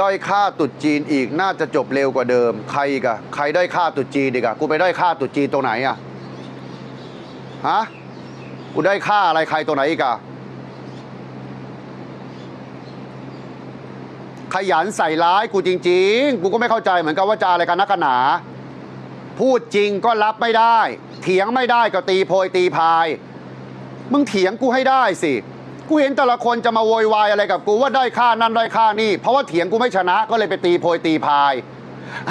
ด้อยค่าตุดจีนอีกน่าจะจบเร็วกว่าเดิม ใครกะใครด้อยค่าตุดจีนอีกะกูไปด้อยค่าตุดจีนตรงไหนอะฮะกูได้อยค่าอะไรใครตรงไหนอีกอะขยันใส่ร้ายกูจริง ๆ กูก็ไม่เข้าใจเหมือนกันว่าจะอะไรกันนักหนา พูดจริงก็รับไม่ได้ เถียงไม่ได้ก็ตีโพยตีพาย มึงเถียงกูให้ได้สิ กูเห็นแต่ละคนจะมาโวยวายอะไรกับกูว่าได้ค่านั่นได้ค่านี่ เพราะว่าเถียงกูไม่ชนะก็เลยไปตีโพยตีพาย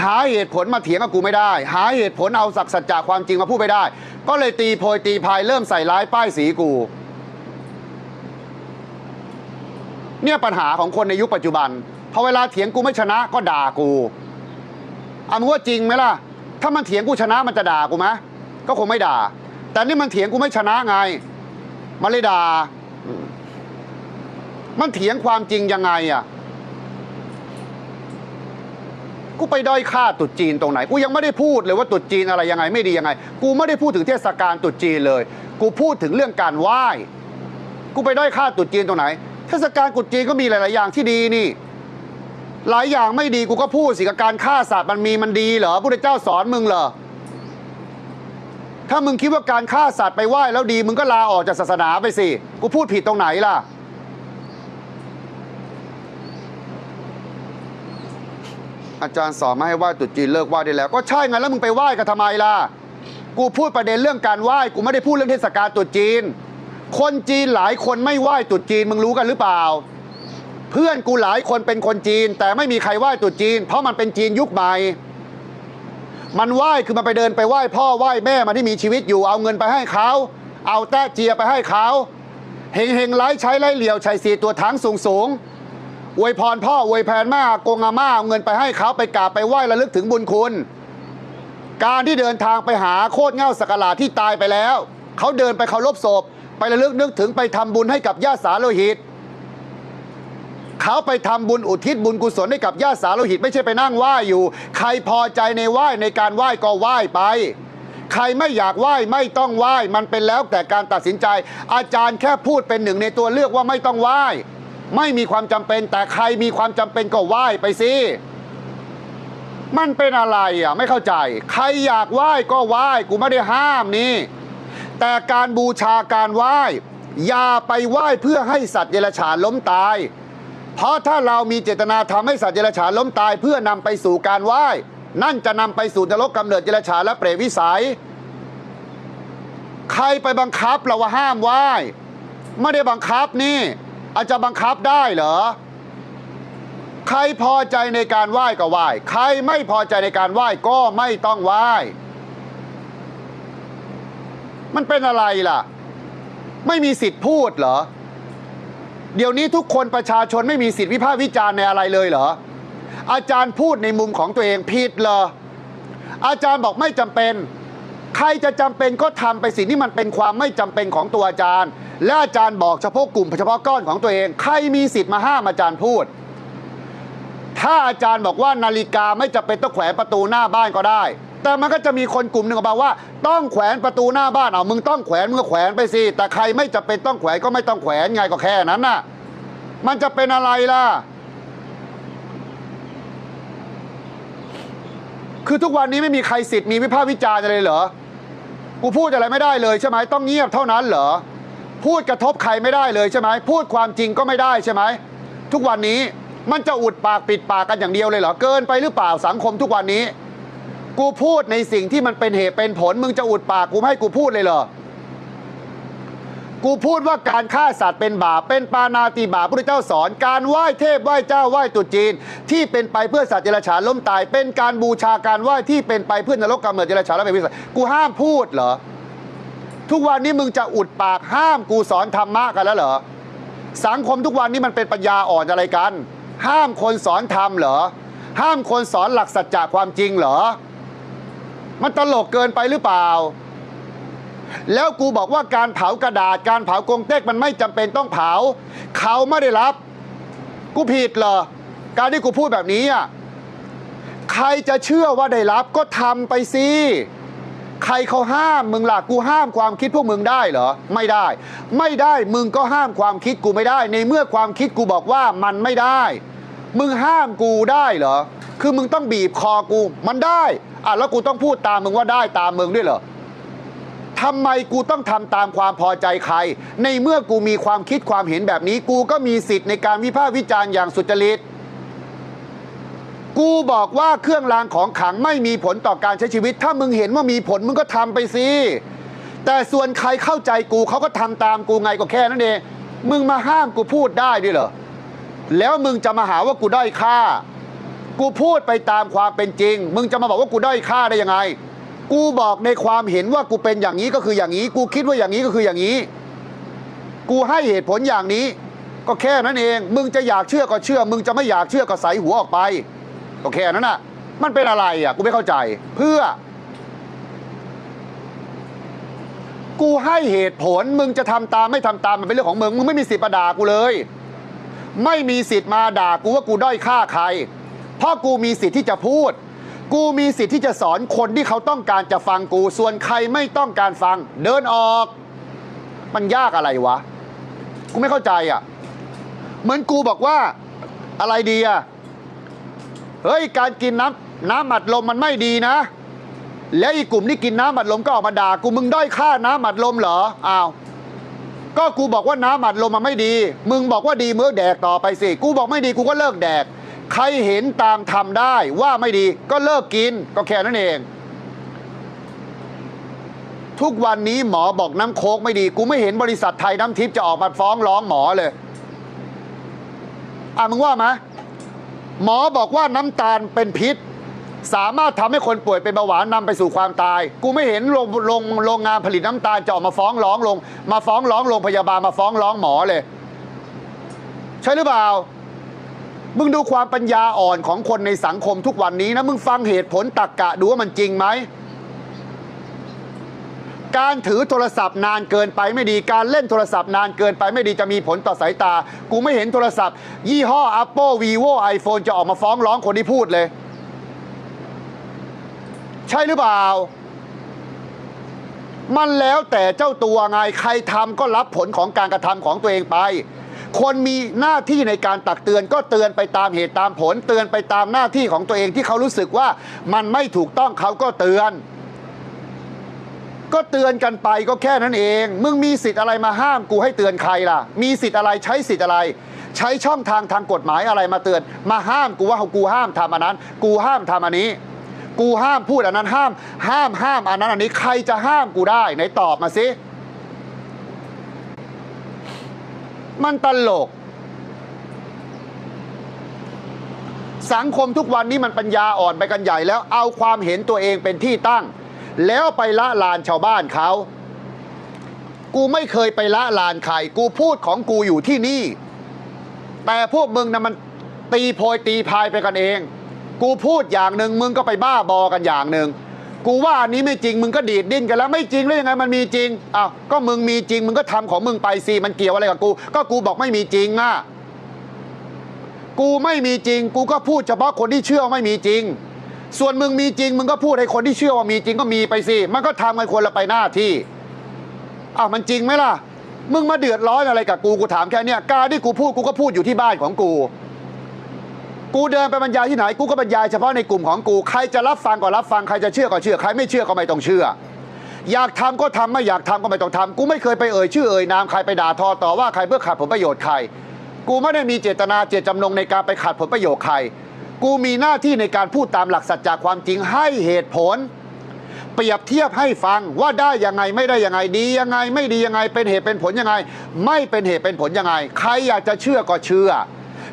หาเหตุผลมาเถียงกับกูไม่ได้ หาเหตุผลเอาสักสัจจะความจริงมาพูดไม่ได้ ก็เลยตีโพยตีพายเริ่มใส่ร้ายป้ายสีกู เนี่ยปัญหาของคนในยุคปัจจุบันพอเวลาเถียงกูไม่ชนะก็ด่ากูเอามึงว่าจริงไหมล่ะ ถ้ามันเถียงกูชนะมันจะด่ากูไหมก็คงไม่ด่า แต่นี่มันเถียงกูไม่ชนะไง มันเลยด่า มันเถียงความจริงยังไงอะ กูไปด้อยค่าตรุษจีนตรงไหน กูยังไม่ได้พูดเลยว่าตรุษจีนอะไรยังไงไม่ดียังไง กูไม่ได้พูดถึงเทศกาลตรุษจีนเลย กูพูดถึงเรื่องการไหว้ กูไปด้อยค่าตรุษจีนตรงไหน เทศกาลตรุษจีนก็มีหลาย ๆ อย่างที่ดีนี่ หลายอย่างไม่ดีกูก็พูดสิกับการฆ่าสัตว์มันมีมันดีเหรอพระพุทธเจ้าสอนมึงเหรอถ้ามึงคิดว่าการฆ่าสัตว์ไปไหว้แล้วดี มึงก็ลาออกจากศาสนาไปสิ กูพูดผิดตรงไหนล่ะ อาจารย์สอนมาให้ไหว้ตรุษจีนเลิกไหว้ได้แล้ว ก็ใช่ไงแล้วมึงไปไหว้กันทำไมล่ะ กูพูดประเด็นเรื่องการไหว้กูไม่ได้พูดเรื่องเทศกาลตรุษจีน คนจีนหลายคนไม่ไหว้ตรุษจีนมึงรู้กันหรือเปล่า เพื่อนกูหลายคนเป็นคนจีน แต่ไม่มีใครไหว้ตรุษจีน เพราะมันเป็นจีนยุคใหม่มันไหว้คือมันไปเดินไปไหว้พ่อไหว้แม่มันที่มีชีวิตอยู่เอาเงินไปให้เขาเอาแต้เจียไปให้เขาเฮงเฮงไร้ใช้ไร้เหลี่ยวชัยสีตัวถังสูงสูง อวยพรพ่ออวยแพนแม่อากงอาม่าเอาเงินไปให้เขาไปกราบไปไหว้ระลึกถึงบุญคุณ การที่เดินทางไปหาโคตรเง่าสักการะที่ตายไปแล้ว เขาเดินไปเคารพศพ ไประลึกนึกถึงไปทำบุญให้กับญาติสาโลหิต เขาไปทำบุญอุทิศบุญกุศลให้กับญาติสาโลหิต ไม่ใช่ไปนั่งไหว้อยู่ ใครพอใจในไหว้ในการไหว้ก็ไหว้ไปใครไม่อยากไหว้ไม่ต้องไหว้ มันเป็นแล้วแต่การตัดสินใจ อาจารย์แค่พูดเป็นหนึ่งในตัวเลือกว่าไม่ต้องไหว้ ไม่มีความจำเป็น แต่ใครมีความจำเป็นก็ไหว้ไปสิมันเป็นอะไรอะไม่เข้าใจ ใครอยากไหว้ก็ไหว้กูไม่ได้ห้ามนี่แต่การบูชาการไหว้อย่าไปไหว้เพื่อให้สัตว์เดรัจฉานล้มตาย เพราะถ้าเรามีเจตนาทำให้สัตว์เดรัจฉานล้มตาย เพื่อนำไปสู่การไหว้ นั่นจะนำไปสู่นรกกำเนิดเดรัจฉานและเปรตวิสัย ใครไปบังคับเราว่าห้ามไหว้ ไม่ได้บังคับนี่ อาจจะบังคับได้เหรอ ใครพอใจในการไหว้ก็ไหว้ ใครไม่พอใจในการไหว้ก็ไม่ต้องไหว้ มันเป็นอะไรล่ะ ไม่มีสิทธิ์พูดเหรอ เดี๋ยวนี้ทุกคนประชาชนไม่มีสิทธิวิพากษ์วิจารณ์ในอะไรเลยเหรอ อาจารย์พูดในมุมของตัวเองผิดเหรอ อาจารย์บอกไม่จำเป็น ใครจะจำเป็นก็ทำไปสิ่งที่มันเป็นความไม่จำเป็นของตัวอาจารย์ และอาจารย์บอกเฉพาะกลุ่มเฉพาะก้อนของตัวเอง ใครมีสิทธิ์มาห้ามอาจารย์พูด ถ้าอาจารย์บอกว่านาฬิกาไม่จำเป็นต้องแขวนประตูหน้าบ้านก็ได้ แต่มันก็จะมีคนกลุ่มหนึ่งออกมาว่า ต้องแขวนประตูหน้าบ้านเอามึงต้องแขวนมึงก็แขวนไปสิแต่ใครไม่จำเป็นต้องแขวนก็ไม่ต้องแขวนไงก็แค่นั้นน่ะ มันจะเป็นอะไรล่ะคือทุกวันนี้ไม่มีใครสิทธิ์มีวิพากษ์วิจารณ์อะไรเหรอ กูพูดอะไรไม่ได้เลยใช่ไหมต้องเงียบเท่านั้นเหรอพูดกระทบใครไม่ได้เลยใช่ไหมพูดความจริงก็ไม่ได้ใช่ไหมทุกวันนี้มันจะอุดปากปิดปากกันอย่างเดียวเลยเหรอเกินไปหรือเปล่าสังคมทุกวันนี้ กูพูดในสิ่งที่มันเป็นเหตุเป็นผล มึงจะอุดปากกูไม่ให้กูพูดเลยเหรอ กูพูดว่าการฆ่าสัตว์เป็นบาปเป็นปานาติบาปพระพุทธเจ้าสอน การไหว้เทพไหว้เจ้าไหว้ตุจีน ที่เป็นไปเพื่อสัตว์เดรัจฉานล้มตาย เป็นการบูชาการไหว้ที่เป็นไปเพื่อนรกกำเนิดเดรัจฉานและเป็นวิสัยกูห้ามพูดเหรอทุกวันนี้มึงจะอุดปากห้ามกูสอนธรรมะกันแล้วเหรอสังคมทุกวันนี้มันเป็นปัญญาอ่อนอะไรกัน ห้ามคนสอนธรรมเหรอห้ามคนสอนหลักสัจจะความจริงเหรอ มันตลกเกินไปหรือเปล่า แล้วกูบอกว่าการเผากระดาษ การเผากงเต็กมันไม่จำเป็นต้องเผา เขาไม่ได้รับ กูผิดเหรอ การที่กูพูดแบบนี้อะใครจะเชื่อว่าได้รับก็ทำไปสิใครเขาห้ามมึงล่ะกูห้ามความคิดพวกมึงได้เหรอ ไม่ได้ ไม่ได้มึงก็ห้ามความคิดกูไม่ได้ ในเมื่อความคิดกูบอกว่ามันไม่ได้ มึงห้ามกูได้เหรอ คือมึงต้องบีบคอกู มันได้อะแล้วกูต้องพูดตามมึงว่าได้ตามมึงด้วยเหรอ ทำไมกูต้องทำตามความพอใจใคร ในเมื่อกูมีความคิดความเห็นแบบนี้ กูก็มีสิทธิ์ในการวิพากษ์วิจารณ์อย่างสุจริต กูบอกว่าเครื่องรางของขลังไม่มีผลต่อการใช้ชีวิต ถ้ามึงเห็นว่ามีผลมึงก็ทำไปสิ แต่ส่วนใครเข้าใจกูเขาก็ทำตามกูไงก็แค่นั้นเอง มึงมาห้ามกูพูดได้ด้วยเหรอ แล้วมึงจะมาหาว่ากูด้อยค่า กูพูดไปตามความเป็นจริง มึงจะมาบอกว่ากูด้อยค่าได้ยังไง กูบอกในความเห็นว่ากูเป็นอย่างนี้ก็คืออย่างนี้ กูคิดว่าอย่างนี้ก็คืออย่างนี้ กูให้เหตุผลอย่างนี้ ก็แค่นั้นเอง มึงจะอยากเชื่อก็เชื่อ มึงจะไม่อยากเชื่อก็ใส่หัวออกไป ก็แค่นั้นน่ะ มันเป็นอะไรอะ กูไม่เข้าใจ เพื่อ กูให้เหตุผล มึงจะทำตามไม่ทำตามมันเป็นเรื่องของมึง มึงไม่มีสิทธิ์มาด่ากูเลย ไม่มีสิทธิ์มาด่ากูว่ากูด้อยค่าใคร เพราะกูมีสิทธิ์ที่จะพูด กูมีสิทธิ์ที่จะสอนคนที่เขาต้องการจะฟังกู ส่วนใครไม่ต้องการฟัง เดินออก มันยากอะไรวะ กูไม่เข้าใจอะ เหมือนกูบอกว่า อะไรดีอะ เฮ้ย การกินน้ำน้ำอัดลมมันไม่ดีนะ แล้วอีกกลุ่มที่กินน้ำอัดลมก็ออกมาด่ากูมึงด้อยค่าน้ำอัดลมเหรอ อ้าวก็กูบอกว่าน้ำอัดลมมันไม่ดี มึงบอกว่าดีเมื่อแดกต่อไปสิ กูบอกไม่ดีกูก็เลิกแดก ใครเห็นตามทำได้ว่าไม่ดีก็เลิกกินก็แค่นั้นเอง ทุกวันนี้หมอบอกน้ำโคกไม่ดี กูไม่เห็นบริษัทไทยน้ำทิพย์จะออกมาฟ้องร้องหมอเลย อะมึงว่าไหมหมอบอกว่าน้ำตาลเป็นพิษ สามารถทำให้คนป่วยเป็นเบาหวานนำไปสู่ความตาย กูไม่เห็นโรงโรงโรงงานผลิตน้ำตาลจะออกมาฟ้องร้องลง มาฟ้องร้องโรงพยาบาลมาฟ้องร้องหมอเลย ใช่หรือเปล่า มึงดูความปัญญาอ่อนของคนในสังคมทุกวันนี้นะ มึงฟังเหตุผลตักกะดูว่ามันจริงไหม การถือโทรศัพท์นานเกินไปไม่ดี การเล่นโทรศัพท์นานเกินไปไม่ดีจะมีผลต่อสายตา กูไม่เห็นโทรศัพท์ ยี่ห้อ Apple Vivo iPhone จะออกมาฟ้องร้องคนที่พูดเลย ใช่หรือเปล่า มันแล้วแต่เจ้าตัวไงใครทำก็รับผลของการกระทำของตัวเองไป คนมีหน้าที่ในการตักเตือนก็เตือนไปตามเหตุตามผล เตือนไปตามหน้าที่ของตัวเองที่เขารู้สึกว่ามันไม่ถูกต้องเขาก็เตือน ก็เตือนกันไปก็แค่นั้นเอง มึงมีสิทธิ์อะไรมาห้ามกูให้เตือนใครล่ะ มีสิทธิ์อะไรใช้สิทธิ์อะไร ใช้ช่องทางทางกฎหมายอะไรมาเตือน มาห้ามกูว่ากูห้ามทำอันนั้น กูห้ามทำอันนี้ กูห้ามพูดอันนั้นห้าม ห้ามห้ามอันนั้นอันนี้ใครจะห้ามกูได้ไหนตอบมาสิ มันตลก สังคมทุกวันนี้มันปัญญาอ่อนไปกันใหญ่แล้วเอาความเห็นตัวเองเป็นที่ตั้ง แล้วไปละลานชาวบ้านเขา กูไม่เคยไปละลานใครกูพูดของกูอยู่ที่นี่ แต่พวกมึงนะมันตีโพยตีพายไปกันเอง กูพูดอย่างหนึ่งมึงก็ไปบ้าบอกันอย่างหนึ่ง กูว่าอันนี้ไม่จริงมึงก็ดีดดิ้นกันแล้วไม่จริงแล้วยังไงมันมีจริงอ้าวก็มึงมีจริงมึงก็ทำของมึงไปสิมันเกี่ยวอะไรกับกู ก็กูบอกไม่มีจริงอะกูไม่มีจริง กูก็พูดเฉพาะคนที่เชื่อไม่มีจริง ส่วนมึงมีจริง มึงก็พูดให้คนที่เชื่อว่ามีจริงก็มีไปสิมันก็ทำกันคนละไปหน้าที่อ้าวมันจริงไหมล่ะ มึงมาเดือดร้อนอะไรกับกูกูถามแค่เนี้ยการที่กูพูดกูก็พูดอยู่ที่บ้านของกู กูเดินไปบรรยายที่ไหนกูก็บรรยายเฉพาะในกลุ่มของกูใครจะรับฟังก็รับฟังใครจะเชื่อก็เชื่อใครไม่เชื่อก็ไม่ต้องเชื่อ อยากทำก็ทำไม่อยากทำก็ไม่ต้องทำกูไม่เคยไปเอ่ยชื่อเอ่ยนามใครไปด่าทอต่อว่าใครเพื่อขัดผลประโยชน์ใครกูไม่ได้มีเจตนาเจตจำนงในการไปขัดผลประโยชน์ใคร กูมีหน้าที่ในการพูดตามหลักสัจจะความจริงให้เหตุผล เปรียบเทียบให้ฟังว่าได้ยังไงไม่ได้ยังไงดียังไง ไม่ดียังไงเป็นเหตุเป็นผลยังไง ไม่เป็นเหตุเป็นผลยังไง ใครอยากจะเชื่อก็เชื่อ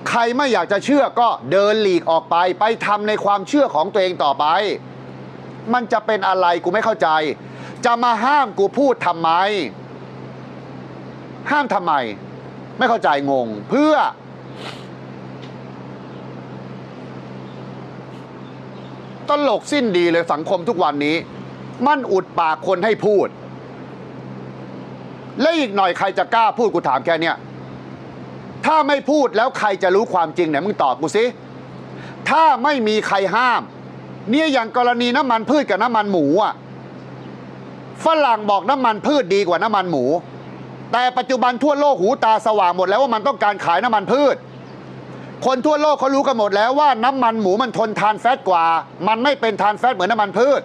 ใครไม่อยากจะเชื่อก็เดินหลีกออกไป ไปทำในความเชื่อของตัวเองต่อไป มันจะเป็นอะไรกูไม่เข้าใจ จะมาห้ามกูพูดทำไม ห้ามทำไม ไม่เข้าใจงง เพื่อ ตลกสิ้นดีเลยสังคมทุกวันนี้ มันอุดปากคนให้พูด และอีกหน่อยใครจะกล้าพูดกูถามแค่เนี้ย ถ้าไม่พูดแล้วใครจะรู้ความจริงไหนมึงตอบกูสิถ้าไม่มีใครห้าม เนี่ยอย่างกรณีน้ำมันพืชกับน้ำมันหมูอะฝรั่งบอกน้ำมันพืชดีกว่าน้ำมันหมู แต่ปัจจุบันทั่วโลกหูตาสว่างหมดแล้วว่ามันต้องการขายน้ำมันพืช คนทั่วโลกเขารู้กันหมดแล้วว่าน้ำมันหมูมันทนทานแฟตกว่า มันไม่เป็นทานแฟตเหมือนน้ำมันพืช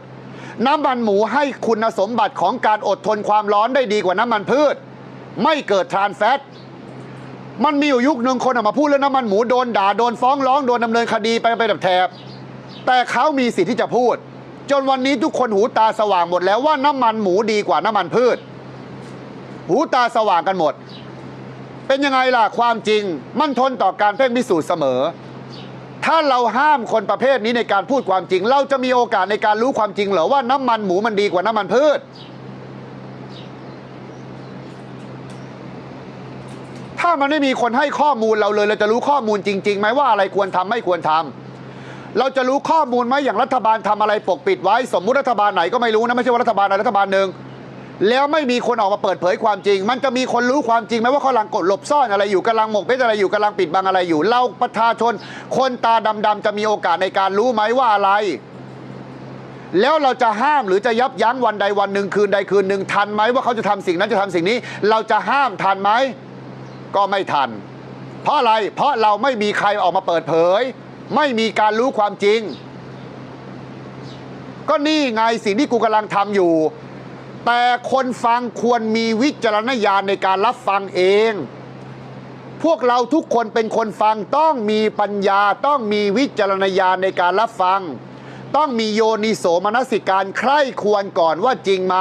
น้ำมันหมูให้คุณสมบัติของการอดทนความร้อนได้ดีกว่าน้ำมันพืช ไม่เกิดทานแฟต มันมีอยู่ยุคหนึ่งคนออกมาพูดเรื่องน้ำมันหมูโดนด่าโดนฟ้องร้องโดนดำเนินคดีไปไปแบบแถบแต่เขามีสิทธิ์ที่จะพูด จนวันนี้ทุกคนหูตาสว่างหมดแล้วว่าน้ำมันหมูดีกว่าน้ำมันพืช หูตาสว่างกันหมด เป็นยังไงล่ะความจริง มันทนต่อการเพ่งพิสูจน์เสมอ ถ้าเราห้ามคนประเภทนี้ในการพูดความจริง เราจะมีโอกาสในการรู้ความจริงเหรอว่าน้ำมันหมูมันดีกว่าน้ำมันพืช ถ้ามันไม่มีคนให้ข้อมูลเราเลย เราจะรู้ข้อมูลจริงๆไหมว่าอะไรควรทำไม่ควรทำเราจะรู้ข้อมูลไหมอย่างรัฐบาลทำอะไรปกปิดไว้ สมมุติรัฐบาลไหนก็ไม่รู้นะไม่ใช่ว่ารัฐบาลใดรัฐบาลหนึ่งแล้วไม่มีคนออกมาเปิดเผยความจริง มันจะมีคนรู้ความจริงไหมว่าเขากำลังกดหลบซ่อนอะไรอยู่กำลังหมกเม็ดอะไรอยู่กำลังปิดบังอะไรอยู่ เราประชาชน คนตาดำๆจะมีโอกาสในการรู้ไหมว่าอะไร แล้วเราจะห้ามหรือจะยับยั้งวันใดวันหนึ่งคืนใดคืนหนึ่งทันไหมว่าเขาจะทำสิ่งนั้นจะทำสิ่งนี้ เราจะห้ามทันไหม ก็ไม่ทัน เพราะอะไรเพราะเราไม่มีใครออกมาเปิดเผย ไม่มีการรู้ความจริง ก็นี่ไงสิ่งที่กูกำลังทำอยู่ แต่คนฟังควรมีวิจารณญาณในการรับฟังเอง พวกเราทุกคนเป็นคนฟังต้องมีปัญญาต้องมีวิจารณญาณในการรับฟัง ต้องมีโยนิโสมนสิการใคร่ควรก่อนว่าจริงไหม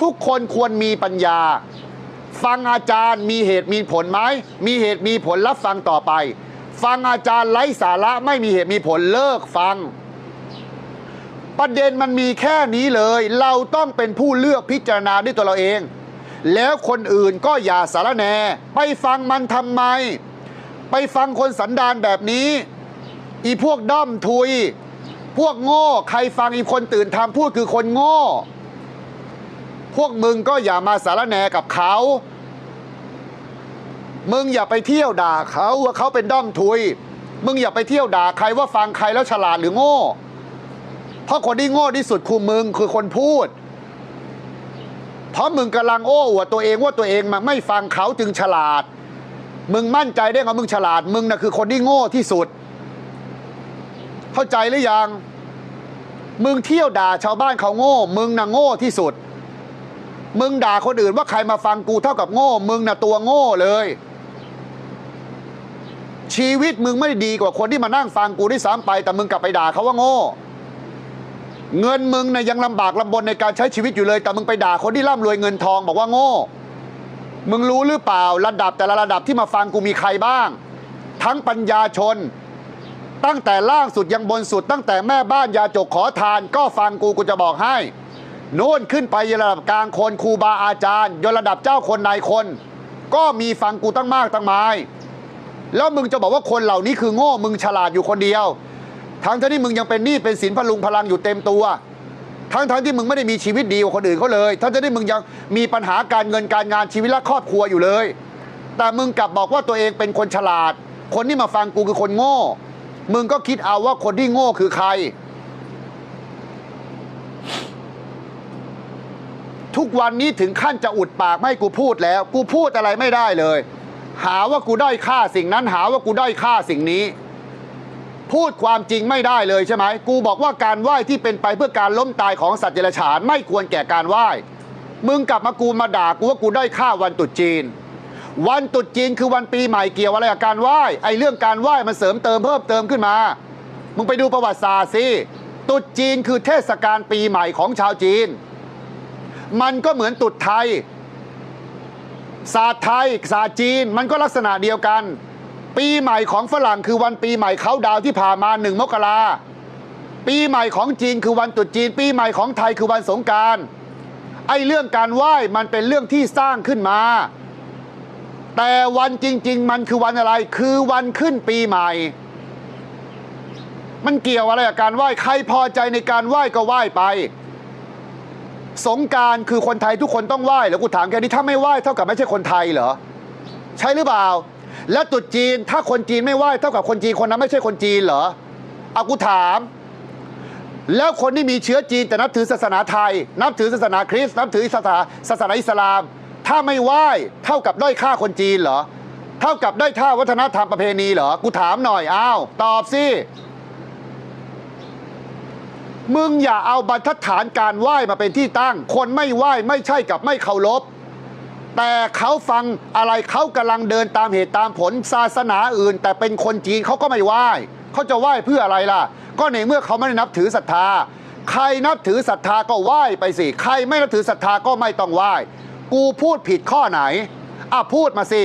ทุกคนควรมีปัญญา ฟังอาจารย์มีเหตุมีผลไหมมีเหตุมีผลรับฟังต่อไป ฟังอาจารย์ไร้สาระไม่มีเหตุมีผลเลิกฟัง ประเด็นมันมีแค่นี้เลย เราต้องเป็นผู้เลือกพิจารณาด้วยตัวเราเอง แล้วคนอื่นก็อย่าสารแนไปฟังมันทำไม ไปฟังคนสันดานแบบนี้ อีพวกด้อมทุย พวกโง่ ใครฟังอีคนตื่นทำพูดคือคนโง่ พวกมึงก็อย่ามาสารแนกับเขา มึงอย่าไปเที่ยวด่าเขาว่าเขาเป็นด้อมทุย มึงอย่าไปเที่ยวด่าใครว่าฟังใครแล้วฉลาดหรือโง่ เพราะคนที่โง่ที่สุดคือมึงคือคนพูด เพราะมึงกำลังโอ้อวดตัวเองว่าตัวเองมาไม่ฟังเขาจึงฉลาด มึงมั่นใจได้ไงว่ามึงฉลาด มึงน่ะคือคนที่โง่ที่สุด เข้าใจหรือยังมึงเที่ยวด่าชาวบ้านเขาโง่ มึงน่ะโง่ที่สุด มึงด่าคนอื่นว่าใครมาฟังกูเท่ากับโง่ มึงน่ะตัวโง่เลย ชีวิตมึงไม่ดีกว่าคนที่มานั่งฟังกูที่สามไป แต่มึงกลับไปด่าเขาว่าโง่ เงินมึงน่ะยังลำบากลำบนในการใช้ชีวิตอยู่เลย แต่มึงไปด่าคนที่ร่ำรวยเงินทองบอกว่าโง่ มึงรู้หรือเปล่าระดับแต่ละระดับที่มาฟังกูมีใครบ้าง ทั้งปัญญาชนตั้งแต่ล่างสุดยังบนสุด ตั้งแต่แม่บ้านยาจกขอทานก็ฟังกูกูจะบอกให้ โน่นขึ้นไประดับกลางคนครูบาอาจารย์ยนระดับเจ้าคนนายคน ก็มีฟังกูตั้งมากตั้งมายแล้วมึงจะบอกว่าคนเหล่านี้คือโง่มึงฉลาดอยู่คนเดียว ทั้งที่มึงยังเป็นหนี้เป็นสินพลุงพลังอยู่เต็มตัว ทั้งทั้งที่มึงไม่ได้มีชีวิตดีกว่าคนอื่นเขาเลย ทั้งที่มึงยังมีปัญหาการเงินการงานชีวิตและครอบครัวอยู่เลย แต่มึงกลับบอกว่าตัวเองเป็นคนฉลาด คนที่มาฟังกูคือคนโง่ มึงก็คิดเอาว่าคนที่โง่คือใคร กวันนี้ถึงขั้นจะอุดปากไม่กูพูดแล้ว กูพูดอะไรไม่ได้เลย หาว่ากูได้อยค่าสิ่งนั้นหาว่ากูได้อยค่าสิ่งนี้ พูดความจริงไม่ได้เลยใช่ไหมกูบอกว่าการไหว้ที่เป็นไปเพื่อการล้มตายของสัตว์เดรัจฉานไม่ควรแก่การไหว้มึงกลับมากูมาด่ากูว่ากูได้อยค่าวันตรุษจีนวันตรุษจีนคือวันปีใหม่เกี่ยวอะไรกับการไหว้ไอ้เรื่องการไหว้มันเสริมเติมเพิ่มเติมขึ้นมา มึงไปดูประวัติศาสตร์สิตรุษจีนคือเทศกาลปีใหม่ของชาวจีน มันก็เหมือนตรุษไทย ศาสตร์ไทย ศาสตร์จีน มันก็ลักษณะเดียวกัน ปีใหม่ของฝรั่งคือวันปีใหม่เขาดาวที่ผ่านมาหนึ่งมกราปีใหม่ของจีนคือวันตรุษจีน ปีใหม่ของไทยคือวันสงการไอ้เรื่องการไหว้มันเป็นเรื่องที่สร้างขึ้นมา แต่วันจริง ๆ มันคือวันอะไร คือวันขึ้นปีใหม่ มันเกี่ยวอะไรกับการไหว้ใครพอใจในการไหว้ก็ไหว้ไป สงการคือคนไทยทุกคนต้องไหว้แล้วกูถามแค่นี้ถ้าไม่ไหว้เท่ากับไม่ใช่คนไทยเหรอใช่หรือเปล่า แล้วตรุษจีนถ้าคนจีนไม่ไหว้เท่ากับคนจีนคนนั้นไม่ใช่คนจีนเหรอเอากูถาม แล้วคนที่มีเชื้อจีนแต่นับถือศาสนาไทย นับถือศาสนาคริสต์นับถือศาสนาศาสนาอิสลาม ถ้าไม่ไหว้เท่ากับด้อยค่าคนจีนเหรอเท่ากับได้ท่าวัฒนธรรมประเพณีเหรอกูถามหน่อยอ้าวตอบสิ มึงอย่าเอาบรรทัดฐานการไหว้มาเป็นที่ตั้ง คนไม่ไหว้ไม่ใช่กับไม่เคารพแต่เขาฟังอะไรเขากำลังเดินตามเหตุตามผลศาสนาอื่น แต่เป็นคนจีนเขาก็ไม่ไหว้เขาจะไหว้เพื่ออะไรล่ะ ก็ในเมื่อเขาไม่ได้นับถือศรัทธา ใครนับถือศรัทธาก็ไหว้ไปสิ ใครไม่นับถือศรัทธาก็ไม่ต้องไหว้ กูพูดผิดข้อไหนอะพูดมาสิ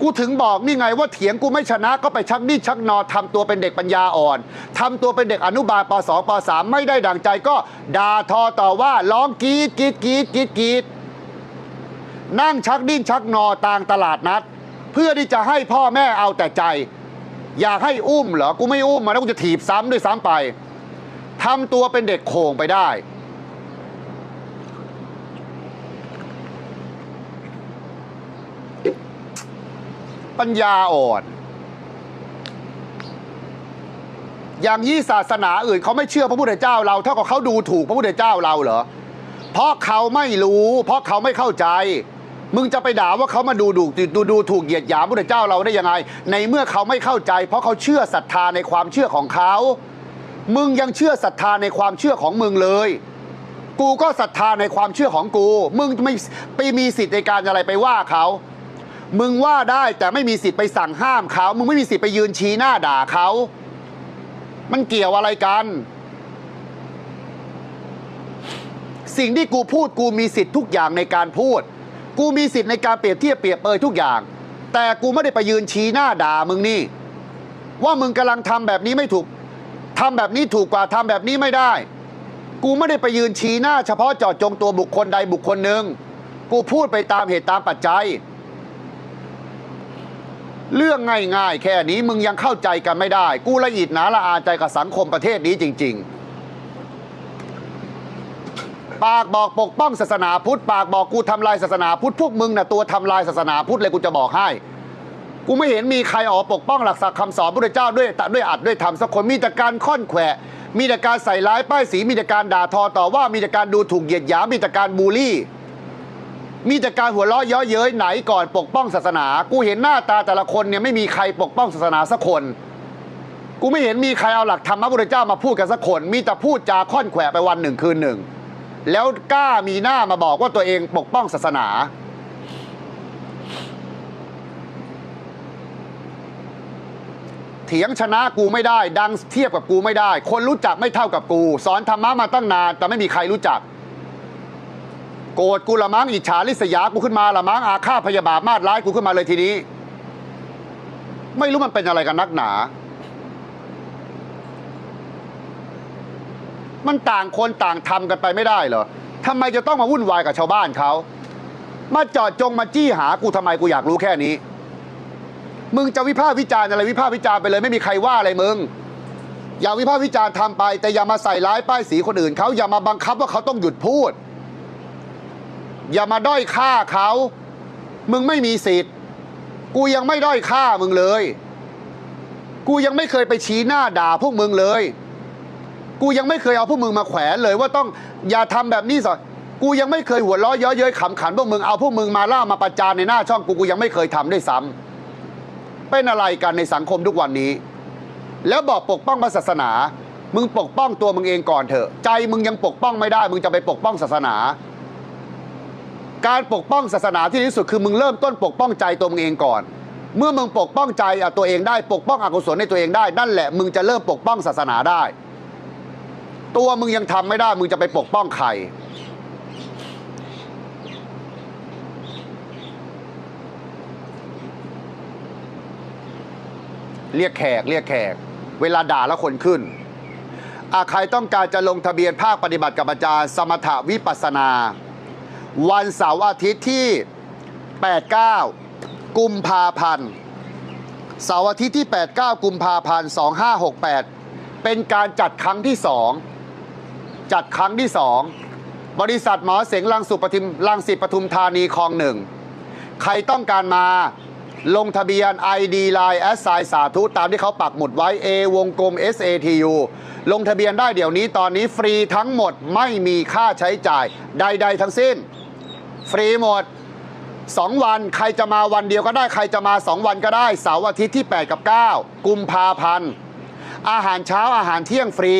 กูถึงบอกนี่ไงว่าเถียงกูไม่ชนะก็ไปชักดิ้นชักนอทำตัวเป็นเด็กปัญญาอ่อนทำตัวเป็นเด็กอนุบาลปสองปสามไม่ได้ดั่งใจก็ด่าทอต่อว่าร้องกรีดกรีดกรีดกรีดกรีดนั่งชักดิ้นชักนอต่างตลาดนัด เพื่อที่จะให้พ่อแม่เอาแต่ใจ อยากให้อุ้มเหรอกูไม่อุ้มมาแล้วกูจะถีบซ้ำด้วยซ้ำไปทำตัวเป็นเด็กโขงไปได้ ปัญญาอ่อน อย่างยี่ศาสนาอื่นเขาไม่เชื่อพระพุทธเจ้าเราเท่ากับเขาดูถูกพระพุทธเจ้าเราเหรอเพราะเขาไม่รู้ เพราะเขาไม่เข้าใจ มึงจะไปด่าว่าเขามาดูดูดูดูถูกเหยียดหยามพระพุทธเจ้าเราได้ยังไง ในเมื่อเขาไม่เข้าใจ เพราะเขาเชื่อศรัทธาในความเชื่อของเขา มึงยังเชื่อศรัทธาในความเชื่อของมึงเลย กูก็ศรัทธาในความเชื่อของกู มึงไม่ไปมีสิทธิ์ในการอะไรไปว่าเขา มึงว่าได้แต่ไม่มีสิทธิ์ไปสั่งห้ามเขา มึงไม่มีสิทธิ์ไปยืนชี้หน้าด่าเขา มันเกี่ยวอะไรกัน สิ่งที่กูพูดกูมีสิทธิ์ทุกอย่างในการพูด กูมีสิทธิ์ในการเปรียบเทียบเปรียบเปยทุกอย่าง แต่กูไม่ได้ไปยืนชี้หน้าด่ามึงนี่ ว่ามึงกำลังทำแบบนี้ไม่ถูกทำแบบนี้ถูกกว่าทำแบบนี้ไม่ได้ กูไม่ได้ไปยืนชี้หน้า เฉพาะเจาะจงตัวบุคคลใดบุคคลหนึ่ง กูพูดไปตามเหตุตามปัจจัย เรื่องง่ายๆ แค่นี้มึงยังเข้าใจกันไม่ได้ กูละเอียดหนาละอาใจกับสังคมประเทศนี้จริง ๆ ปากบอกปกป้องศาสนาพุทธ ปากบอกกูทำลายศาสนาพุทธพวกมึงน่ะตัวทำลายศาสนาพุทธเลยกูจะบอกให้ กูไม่เห็นมีใครออกปกป้องหลักศักดิ์คำสอนพระเจ้าด้วยด้วยอัดด้วยธรรมสักคนมีแต่การค่อนแขวะมีแต่การใส่ร้ายป้ายสีมีแต่การด่าทอต่อว่ามีแต่การดูถูกเหยียดหยามมีแต่การบูลลี่ มีแต่การหัวเราะเย้อเย้ยไหนก่อนปกป้องศาสนา กูเห็นหน้าตาแต่ละคนเนี่ยไม่มีใครปกป้องศาสนาสักคน กูไม่เห็นมีใครเอาหลักธรรมพระพุทธเจ้ามาพูดกันสักคน มีแต่พูดจาค่อนแขวะไปวันหนึ่งคืนหนึ่ง แล้วกล้ามีหน้ามาบอกว่าตัวเองปกป้องศาสนา เถียงชนะกูไม่ได้ ดังเทียบกับกูไม่ได้ คนรู้จักไม่เท่ากับกู สอนธรรมะมาตั้งนานแต่ไม่มีใครรู้จัก โกรธกูละมั้งอิจฉาริษยากูขึ้นมาละมั้งอาฆาตพยาบาทมาดร้ายกูขึ้นมาเลยทีนี้ ไม่รู้มันเป็นอะไรกันนักหนา มันต่างคนต่างทำกันไปไม่ได้เหรอทำไมจะต้องมาวุ่นวายกับชาวบ้านเขามาจอดจงมาจี้หากูทำไมกูอยากรู้แค่นี้ มึงจะวิพากษ์วิจารณ์อะไรวิพากษ์วิจารณ์ไปเลยไม่มีใครว่าอะไรมึงอย่าวิพากษ์วิจารณ์ทำไป แต่อย่ามาใส่ร้ายป้ายสีคนอื่นเขาอย่ามาบังคับว่าเขาต้องหยุดพูด อย่ามาด้อยค่าเขา มึงไม่มีสิทธิ์ กูยังไม่ด้อยค่ามึงเลย กูยังไม่เคยไปชี้หน้าด่าพวกมึงเลย กูยังไม่เคยเอาพวกมึงมาแขวนเลยว่าต้องอย่าทำแบบนี้สิกูยังไม่เคยหัวเราะเย้อเย้ยขำขันพวกมึงเอาพวกมึงมาล่ามาประจานในหน้าช่องกูกูยังไม่เคยทำด้วยซ้ำเป็นอะไรกันในสังคมทุกวันนี้ แล้วบอกปกป้องพระศาสนา มึงปกป้องตัวมึงเองก่อนเถอะ ใจมึงยังปกป้องไม่ได้ มึงจะไปปกป้องศาสนา การปกป้องศาสนาที่ดีที่สุดคือมึงเริ่มต้นปกป้องใจตัวมึงเองก่อน เมื่อมึงปกป้องใจตัวเองได้ปกป้องอกุศลในตัวเองได้นั่นแหละมึงจะเริ่มปกป้องศาสนาได้ ตัวมึงยังทำไม่ได้ มึงจะไปปกป้องใครเรียกแขกเรียกแขก เวลาด่าแล้วคนขึ้นอาใครต้องการจะลงทะเบียนภาคปฏิบัติกับอาจารย์ สมถวิปัสนา วันเสาร์อาทิตย์ที่ 89 กุมภาพันธ์เสาร์อาทิตย์ที่ 89 กุมภาพันธ์ 2568 เป็นการจัดครั้งที่ 2 จัดครั้งที่ 2 บริษัทหมอเสงลังสุปทุมลังสิตปทุมธานีคลองหนึ่ง ใครต้องการมาลงทะเบียน ID Line แอสไซสาธุตามที่เขาปักหมุดไว้ A วงกลม SATU ลงทะเบียนได้เดี๋ยวนี้ตอนนี้ฟรีทั้งหมดไม่มีค่าใช้จ่ายใด ๆ ทั้งสิ้น ฟรีหมด 2 วันใครจะมาวันเดียวก็ได้ใครจะมา 2 วันก็ได้เสาร์อาทิตย์ที่ 8 กับ 9 กุมภาพันธ์อาหารเช้าอาหารเที่ยงฟรี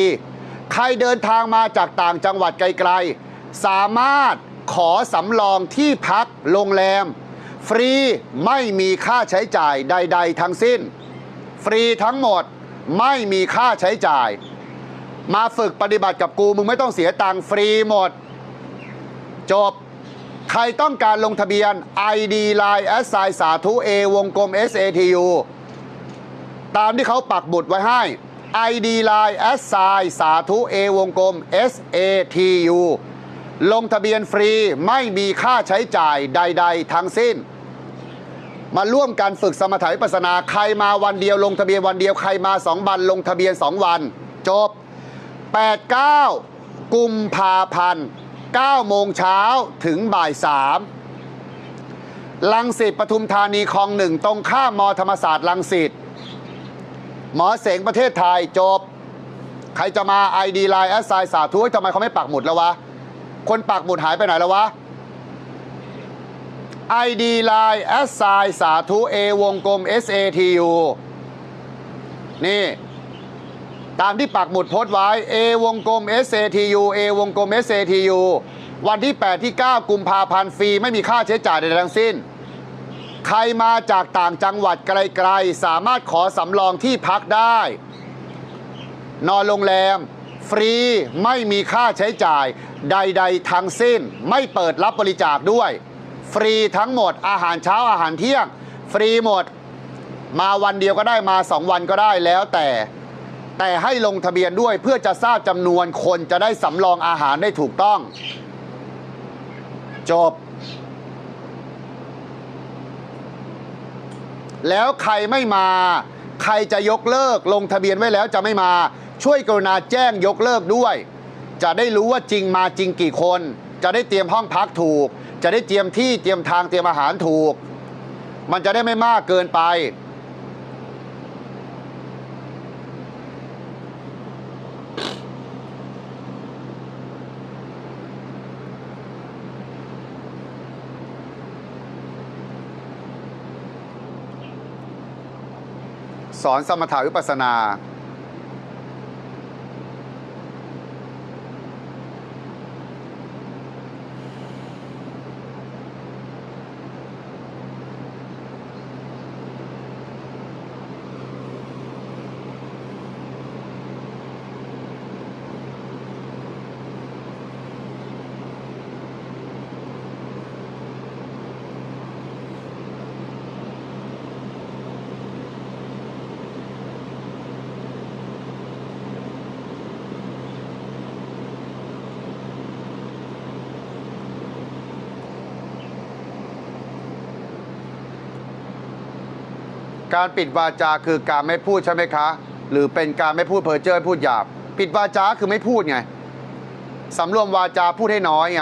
ใครเดินทางมาจากต่างจังหวัดไกลๆ สามารถขอสำรองที่พักโรงแรม ฟรีไม่มีค่าใช้จ่ายใด ๆ ทั้งสิ้น ฟรีทั้งหมดไม่มีค่าใช้จ่าย มาฝึกปฏิบัติกับกูมึงไม่ต้องเสียตังค์ฟรีหมด จบ ใครต้องการลงทะเบียน ID Line แอสไซสาธุ A วงกลม SATU ตามที่เขาปักบุตรไว้ให้ ID Line แอสไซสาธุ A วงกลม SATU ลงทะเบียนฟรีไม่มีค่าใช้จ่ายใด ๆ ทั้งสิ้น มาร่วมกันฝึกสมถะวิปัสนาใครมาวันเดียวลงทะเบียนวันเดียวใครมาสองวันลงทะเบียนสองวัน จบ 8 9 กุมภาพันธ์ 9 โมงเช้าถึงบ่าย 3 ลังสิตปทุมธานีคลองหนึ่งตรงข้ามมธรรมศาสตร์ลังสิตหมอเสงประเทศไทยจบ ใครจะมา ID Line แอสไซสาธุทำไมเขาไม่ปักหมุดแล้ววะ คนปักหมุดหายไปไหนแล้ววะ ID Line แอสไซสาธุ A วงกลม SATU นี่ ตามที่ปักหมุดโพสต์ไว้ A วงกลม SATU A วงกลม SATU วันที่ 8 ที่ 9 กุมภาพันธ์ฟรีไม่มีค่าใช้จ่ายใดๆทั้งสิ้น ใครมาจากต่างจังหวัดไกลๆ สามารถขอสำรองที่พักได้ นอนโรงแรม ฟรีไม่มีค่าใช้จ่ายใด ๆ ทั้งสิ้น ไม่เปิดรับบริจาคด้วย ฟรีทั้งหมดอาหารเช้าอาหารเที่ยง ฟรีหมด มาวันเดียวก็ได้มาสองวันก็ได้แล้วแต่ แต่ให้ลงทะเบียนด้วยเพื่อจะทราบจำนวนคนจะได้สำรองอาหารได้ถูกต้อง จบ แล้วใครไม่มา ใครจะยกเลิกลงทะเบียนไว้แล้วจะไม่มา ช่วยกรุณาแจ้งยกเลิกด้วย จะได้รู้ว่าจริงมาจริงกี่คน จะได้เตรียมห้องพักถูก จะได้เตรียมที่เตรียมทางเตรียมอาหารถูก มันจะได้ไม่มากเกินไป สอนสมถาวิปัสนา การปิดวาจาคือการไม่พูดใช่ไหมคะ หรือเป็นการไม่พูดเพ้อเจ้อพูดหยาบ ปิดวาจาคือไม่พูดไงสำรวมวาจาพูดให้น้อยไง